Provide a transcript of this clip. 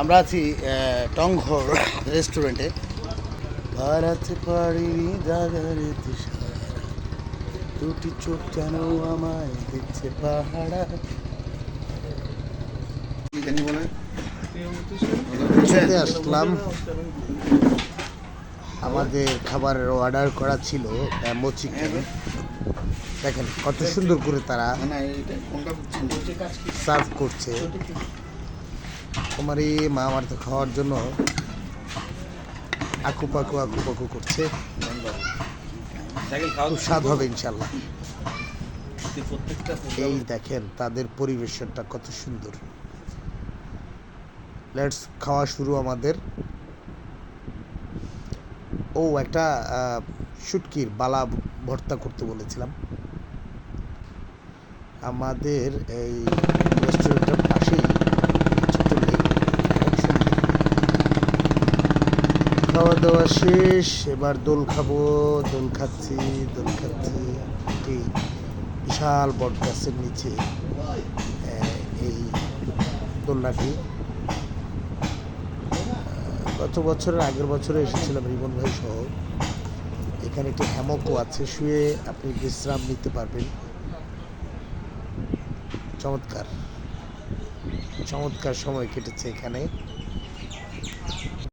আমরা আছি টংঘর রেস্টুরেন্টে ভারত পাড়ি জাগারে তুষার দুটি চোখ যেন আমায় দেখছে পাহাড়া। আসলাম। আমাদের খাবারের অর্ডার করা ছিল ব্যাম্বো চিকেন দেখেন কত সুন্দর করে তারা সার্ভ করছে। তোমার এই মা আমার তো খাওয়ার জন্য আকু পাকু আকু পাকু করছে। খুব স্বাদ হবে ইনশাল্লাহ এই দেখেন, তাদের পরিবেশনটা কত সুন্দর। লেটস খাওয়া শুরু আমাদের। ও, একটা শুটকির বালা ভর্তা করতে বলেছিলাম। আমাদের এই রেস্টুরেন্টের খাওয়া দাওয়া শেষ, এবার দোল খাব, দোল খাচ্ছি দোল খাচ্ছি। একটি বিশাল বট গাছের নিচে এই দোলনাটি। গত বছরের আগের বছরে এসেছিলাম রিমন ভাই সহ। এখানে একটি হ্যামকও আছে, শুয়ে আপনি বিশ্রাম নিতে পারবেন। চমৎকার। চমৎকার সময় কেটেছে এখানে।